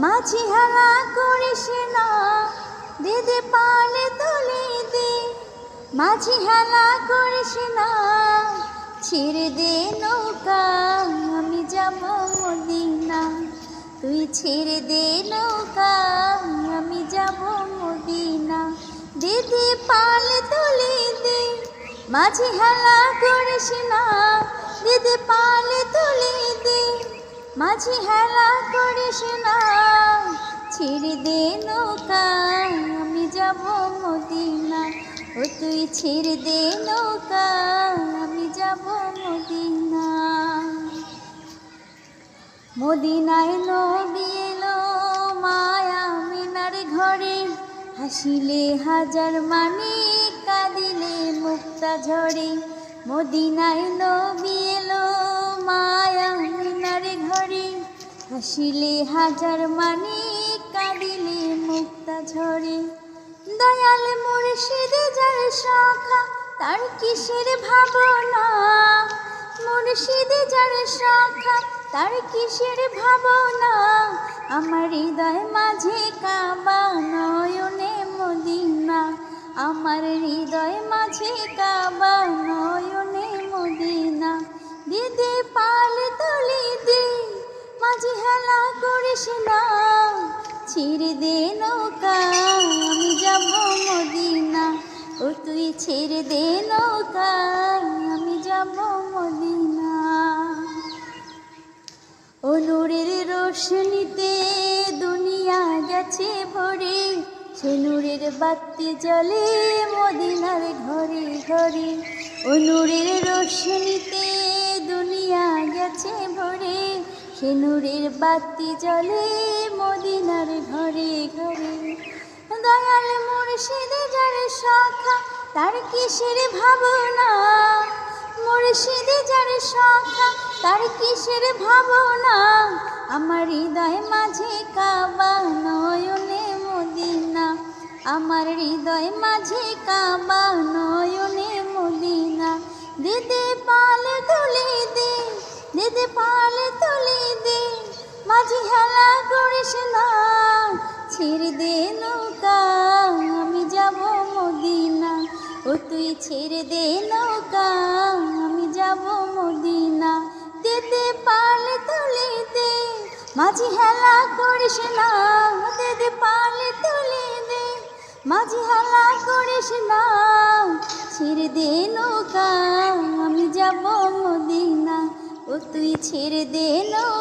মাঝি হালা করিস না। দিদি পালে তুলে দে। মাঝি হালা করিস না। ছেড়ে দে নৌকা, আমি যাব মদিনা। তুই ছেড়ে দে নৌকা, আমি যাব মদিনা। দিদি পালে তুলে দে। মাঝি হেলা করিস না। মাঝি হেলা করিস না, ছেড়ে দে নৌকা, আমি যাব মদিনা। ও তুই ছেড়ে দে নৌকা, আমি যাব মদিনা। মদিনায় নবী এলো মায়া মিনার ঘরে, হাসিলে হাজার মানে কাঁদিলে মুক্তা ঝরে। মদিনায় নবী হাসিলে হাজার মানে কাঁদিলে মুক্তা ঝরে। দয়াল মুর্শিদে যার শাখা, তার কিসের ভাবনা? মুর্শিদে যার শাখা, তার কিসের ভাবনা? আমার হৃদয় মাঝে কাবা নয়নে মদিনা। আমার হৃদয় মাঝে কাবা ছিঁড়ে দে নৌকা, আমি যাব মদিনা। ও তুই ছেড়ে দে নৌকা, আমি যাব মদিনা। ও নূরের রোশনীতে দুনিয়া গেছে ভরে, সে নূরের বাতি জ্বলে মদিনার ঘরে ঘরে। ও নূরের রোশনীতে দুনিয়া গেছে ভরে সে নূরের বাতি জলে মদিনার ঘরে ঘরে। দয়াল মুর্শিদে যার শাখা, তার কিসের ভাবনা? মুর্শিদে যার শাখা, তার কিসের ভাবনা? আমার হৃদয় মাঝে কাবা নয়নে মদিনা। আমার হৃদয় মাঝে কাবা নয়নে মদিনা। দিদি পালে তুলে দে দিদি পালে ছেড়ে দে নৌকা, আমি যাব মদিনা। ও তুই ছেড়ে দে নৌকা, আমি যাব মদিনা। দিদি পালে তুলে দে, মাঝি হেলা করিস না। দিদি পালে তুলে দে, মাঝি হেলা করিস না। ছেড়ে দে নৌকা, আমি যাব মদিনা। ও তুই ছেড়ে দে নৌকা।